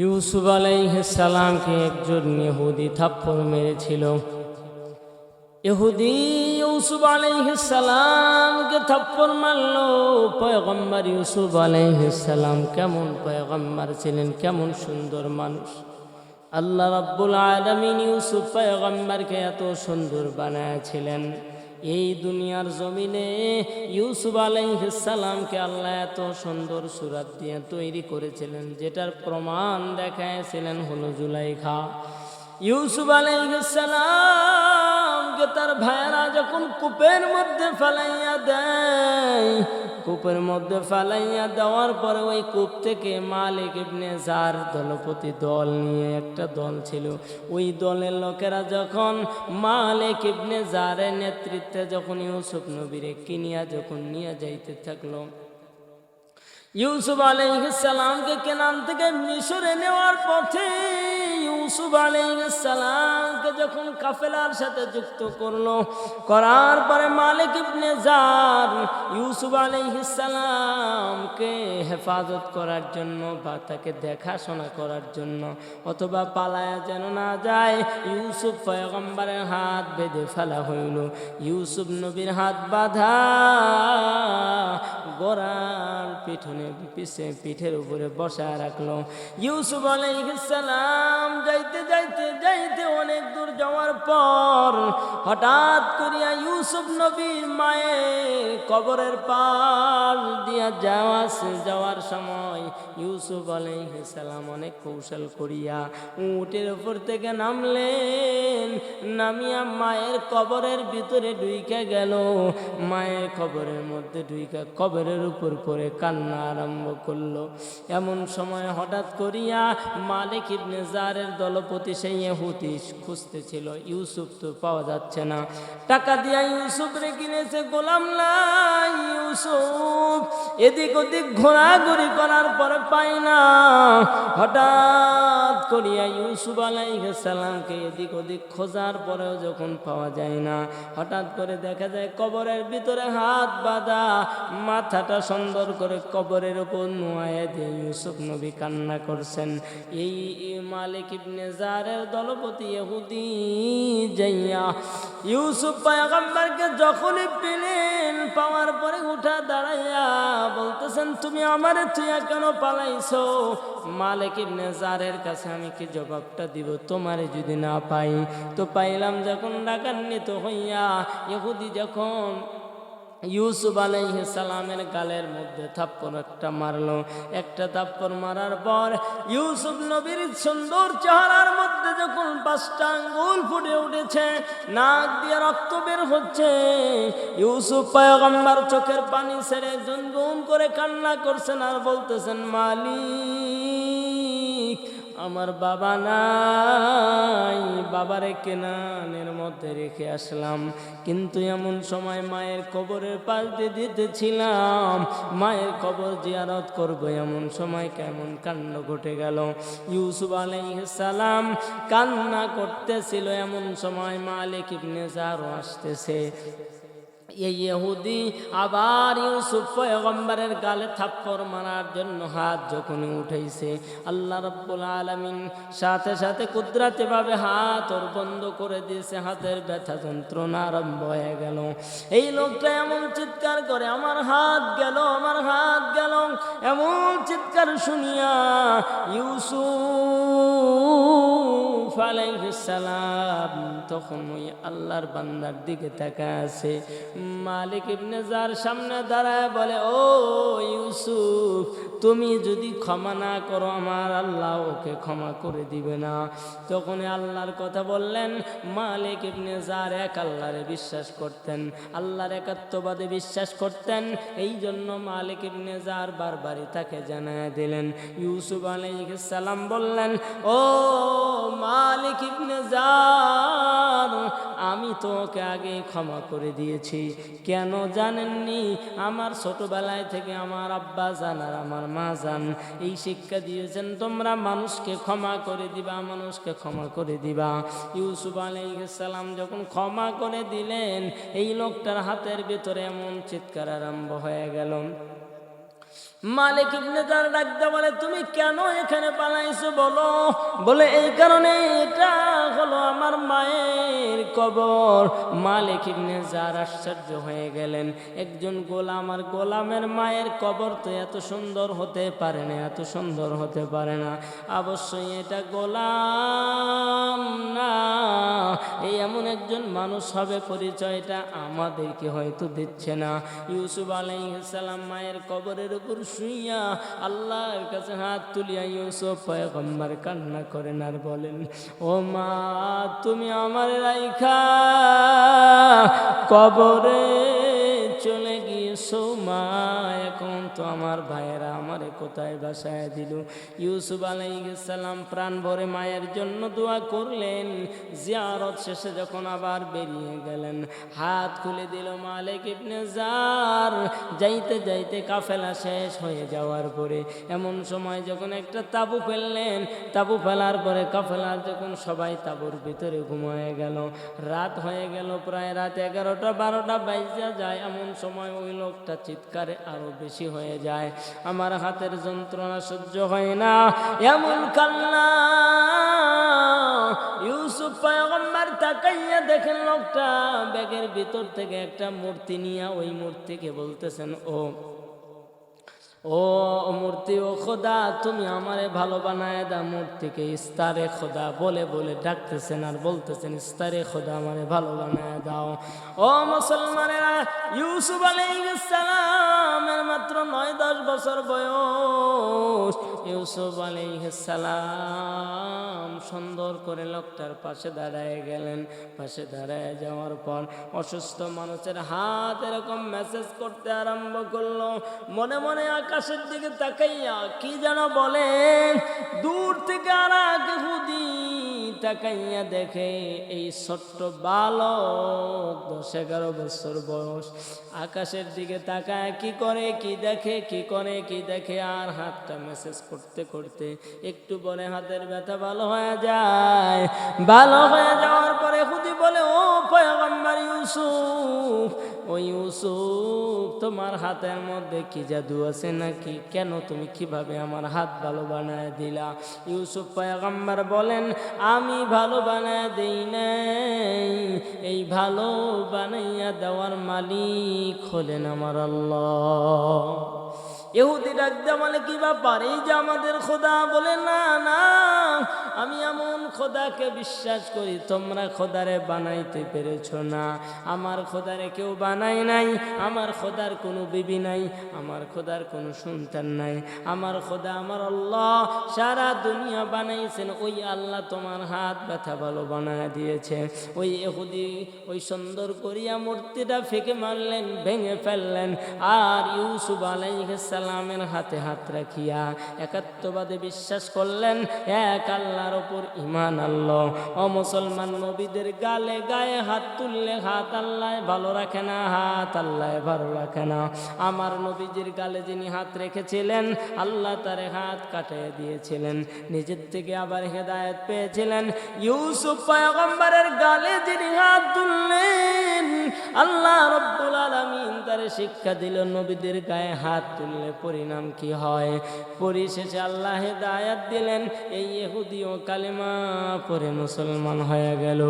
ইউসুফ আলাইসালামকে একজন ইহুদি থাপ্পড় মেরেছিল। ইহুদি ইউসুফ আলাইসালামকে থাপ্পর মারল। পয়গম্বর ইউসুফ আলাইসালাম কেমন পয়গম্বর ছিলেন? কেমন সুন্দর মানুষ। আল্লাহ রাব্বুল আলমিন ইউসুফ পয়গম্বরকে এত সুন্দর বানায়াছিলেন এই দুনিয়ার জমিনে ইউসুফ আলাইসালামকে আল্লাহ এত সুন্দর সুরাত দিয়ে তৈরি করেছিলেন, যেটার প্রমাণ দেখাইছিলেন হলো জুলাইখা। ইউসুফ আলাইসালামকে তার ভাইয়েরা যখন কূপের মধ্যে ফেলাইয়া দেয় কূপের মধ্যে ফেলাইয়া দেওয়ার পরে ওই কূপ থেকে মালিক ইবনে যার দলপতি দল নিয়ে একটা দল ছিল। ওই দলের লোকেরা যখন মালিক ইবনে জারের নেতৃত্বে যখন ইউসুফ নবীরে কিনিয়া যখন নিয়ে যাইতে থাকল, ইউসুফ আলাইসালামকে কেনান থেকে মিশরে নেওয়ার পথে ইউসুফ আলাইসালামকে যখন কাফেলার সাথে যুক্ত করল, করার পরে মালিক ইবনে জার ইউসুফ আলাইসালামকে হেফাজত করার জন্য বা তাকে দেখাশোনা করার জন্য অথবা পালায়া যেন না যায়, ইউসুফ পয়গম্বরের হাত বেঁধে ফেলা হইল। ইউসুফ নবীর হাত বাঁধা গোড়ার পিঠনে পিছে পিঠের উপরে বসা রাখল। ইউসুফ আলাইসালাম যাইতে যাইতে যাইতে অনেক দূর যাওয়ার পর হঠাৎ করিয়া ইউসুফ নবীর মায়ের কবরের পাল দিয়া যাওয়া যাওয়ার সময় ইউসুফ আলাইসালাম অনেক কৌশল করিয়া উটের উপর থেকে নামলেন, নামিয়া মায়ের কবরের ভিতরে ঢুইকা গেল। মায়ের কবরের মধ্যে ঢুইকা কবরের উপর পরে কান্না আরম্ভ করল। এমন সময় হঠাৎ করিয়া মালিক ইবনে জারের দলপতি সেই হুতি খুঁজতেছিল, ইউসুফ তো পাওয়া যাচ্ছে না। টাকা দিয়া ইউসুফ রে কিনেছে, গোলাম নাই ইউসুফ। এদিক ওদিক ঘোরাঘুরি করার পরে পাই না। হঠাৎ করিয়া ইউসুফ আলাইসালামকে এদিক ওদিক খোঁজার পরেও যখন পাওয়া যায় না, হঠাৎ করে দেখা যায় কবরের ভিতরে হাত বাঁধা, মাথাটা সুন্দর করে কবরের উপর নোয়ায় দিয়ে ইউসুফ নবী কান্না করছেন। এই মালিক ইবনে জারের দলপতি ইহুদি যাইয়া ইউসুফ পায়গম্বরকে যখনই পেলেন, পাওয়ার পরে উঠা দাঁড়াইয়া বলতেছেন, তুমি আমারে তুইয়া কেন পালাইছো মালিক ইবনে জারের কাছে আমি কি জবাবটা দিব? তোমারে যদি না পাই, তো পাইলাম যখন ডাকান্বিত হইয়া ইহুদি যখন ইউসুফ সালামের গালের মধ্যে থাপ্পড় একটা মারলো। একটা থাপ্পড় মারার পর ইউসুফ নবীর সুন্দর চেহারার মধ্যে পাঁচটা আঙ্গুল ফুটে উঠেছে, নাক দিয়ে রক্ত বের হচ্ছে। ইউসুফ পায়গম্বার চোখের পানি ছেড়ে জুনগুন করে কান্না করছেন আর বলতেছেন, মালিক আমার বাবা নাই, বাবারে কেনানের মধ্যে রেখে আসলাম। কিন্তু এমন সময় মায়ের কবরের দিয়ে দিতেছিলাম মায়ের কবর জিয়ারত করব এমন সময় কেমন কাণ্ড ঘটে গেল। ইউসুফ আলাইসালাম কান্না করতেছিল। এমন সময় মালিক ইবনে জারও আসতেছে। এই ইহুদি আবার ইউসুফ পয়গম্বরের গালে থাপ্পড় মারার জন্য হাত যখন উঠেছে, আল্লাহ রব্বুল আলমিন সাথে সাথে কুদরাতে ভাবে হাত ওর বন্ধ করে দিয়েছে, হাতের ব্যথা যন্ত্রণা আরম্ভ হয়ে গেল। এই লোকটা এমন চিৎকার করে, আমার হাত গেল, আমার হাত গেল। এমন চিৎকার শুনিয়া ইউসুফ আলাইহিসসালাম তখন ওই আল্লাহর বান্দার দিকে তাকা আছে। মালিক ইবনে যার সামনে দাঁড়ায় বলে, ও ইউসুফ, তুমি যদি ক্ষমা না করো, আমার আল্লাহ ওকে ক্ষমা করে দিবে না। তখন আল্লাহর কথা বললেন। মালিক ইবনে যার এক আল্লাহরে বিশ্বাস করতেন, আল্লাহর একাত্মবাদে বিশ্বাস করতেন। এই জন্য মালিক ইবনে যার বারবারই তাকে জানায় দিলেন। ইউসুফ আলাইহিস সালাম বললেন, ও মালিক ইবনে যার আমি তো ওকে আগে ক্ষমা করে দিয়েছি। কেন জানেননি? আমার ছোটবেলায় থেকে আমার আব্বা জান আর আমার মা জান, এই শিক্ষা দিয়েছেন, তোমরা মানুষকে ক্ষমা করে দিবা, মানুষকে ক্ষমা করে দিবা। ইউসুফ আলাইসালাম যখন ক্ষমা করে দিলেন, এই লোকটার হাতের ভিতরে এমন চিৎকার আরম্ভ হয়ে গেল। মালিক ইবনে তার ডাকতে বলে, তুমি কেন এখানে পালাইছো বলো? বলে, এই কারণে এটা হলো আমার মায়ের কবর। মালিক ইবনে যার আশ্চর্য হয়ে গেলেন, একজন গোলাম আর গোলামের মায়ের কবর তো এত সুন্দর হতে পারে না, এত সুন্দর হতে পারে না। অবশ্যই এটা গোলাম না। এই এমন একজন মানুষ হবে, পরিচয়টা আমাদেরকে হয়তো দিচ্ছে না। ইউসুফ আলাইসালাম মায়ের কবরের উপর শুইয়া আল্লাহর কাছে হাত তুলিয়া ইউসুফ পয়গম্বর কান্না করেন আর বলেন, ও মা, তুমি আমার রাইখা, কবরে চলে গিয়েছো মা, এখন তো আমার ভাইয়েরা আমারে কোথায় বাসায় দিল? ইউসুফ আলাইসাল্লাম প্রাণ ভরে মায়ের জন্য দোয়া করলেন। জিয়ারত শেষে যখন আবার বেরিয়ে গেলেন, হাত খুলে দিল মালিক ইবনে জার যাইতে যাইতে কাফেলা শেষ হয়ে যাওয়ার পরে এমন সময় যখন একটা তাবু ফেললেন, তাবু ফেলার পরে কাফেলার যখন সবাই তাবুর ভিতরে ঘুমিয়ে গেল, রাত হয়ে গেল প্রায় রাত এগারোটা বারোটা বাইজা যায়। এমন সময় ওই লোকটা চিৎকারে আরও বেশি হয়ে যায়। আমার হাতের যন্ত্রণা সহ্য হয় না। এমন কান্না। ইউসুফ পয়গম্বর তাকাইয়া দেখেন লোকটা ব্যাগের ভিতর থেকে একটা মূর্তি নিয়ে, ওই মূর্তিকে বলতেছেন, ও ও মূর্তি, ও খোদা, তুমি আমারে ভালো বানায় দা মূর্তিকে ইস্তারে খোদা বলে বলে ডাকতেছেন আর বলতেছেন, ইস্তারে খোদা আমারে ভালো বানায় দাও। ও মুসলমানেরা, ইউসুফ আলাইহিসসালামের মাত্র নয়, দশ বছর বয়স। ইউসুফ আলাইহিসসালাম সুন্দর করে লোকটার পাশে দাঁড়ায় গেলেন। পাশে দাঁড়ায় যাওয়ার পর অসুস্থ মানুষের হাত এরকম মেসেজ করতে আরম্ভ করল। মনে মনে আকাশের দিকে তাকাইয়া কি যেন বলেন দূর থেকে আর হুদি তাকাইয়া দেখে, এই ছোট্ট বালক দশ এগারো বছর বয়স। আকাশের দিকে তাকায়, কি করে, কি দেখে, কি করে, কি দেখে, আর হাতটা মেসেজ করতে করতে একটু পরে হাতের ব্যথা ভালো হয়ে যায়। ভালো হয়ে যাওয়ার পরে হুদি বলে, ও পয়গম্বর ইউসুফ ও ইউসুফ, তোমার হাতের মধ্যে কি জাদু আছে নাকি? কেন তুমি কীভাবে আমার হাত ভালো বানায় দিলা? ইউসুফ পয়গম্বর বলেন, আমি ভালো বানায় দিই নাই। এই ভালো বানাইয়া দেওয়ার মালিক হলেন আমার আল্লাহ। ইহুদি ডাক দেওয়া মানে কি ব্যাপার? এই যে আমাদের খোদা বলে, না না, আমি এমন খোদাকে বিশ্বাস করি, তোমরা খোদারে বানাইতে পেরেছ না। আমার খোদারে কেউ বানাই নাই, আমার খোদার কোনো বিবি নাই, আমার খোদার কোনো সন্তান নাই। আমার খোদা আমার আল্লাহ, সারা দুনিয়া বানাইছেন, ওই আল্লাহ তোমার হাত ব্যথা ভালো বানায় দিয়েছে। ওই এহুদি ওই সুন্দর করিয়া মূর্তিটা ফেঁকে মারলেন, ভেঙে ফেললেন। আর ইউসুফ আলাইসালামের হাতে হাত রাখিয়া একাত্মবাদে বিশ্বাস করলেন, এক আল্লাহর ওপর ইমান আল্লাহ ও মুসলমান নবীদের গালে গায়ে হাত তুললে হাত আল্লাহ ভালো রাখে না, হাত আল্লাহ ভালো রাখে না। আমার নবীজির গালে যিনি হাত রেখেছিলেন, আল্লাহ তারে হাত কাটিয়ে দিয়েছিলেন। নিজের থেকে আবার হেদায়ত পেয়েছিলেন। ইউসুফ পয়গম্বরের গালে যিনি হাত তুললেন, আল্লাহ রব্বুল আলামিন তারে শিক্ষা দিল নবীদের গায়ে হাত তুললে পরিণাম কি হয়? পরিশেষে আল্লাহে দায়াত দিলেন এই ইহুদিও কালেমা পরে মুসলমান হয়ে গেল।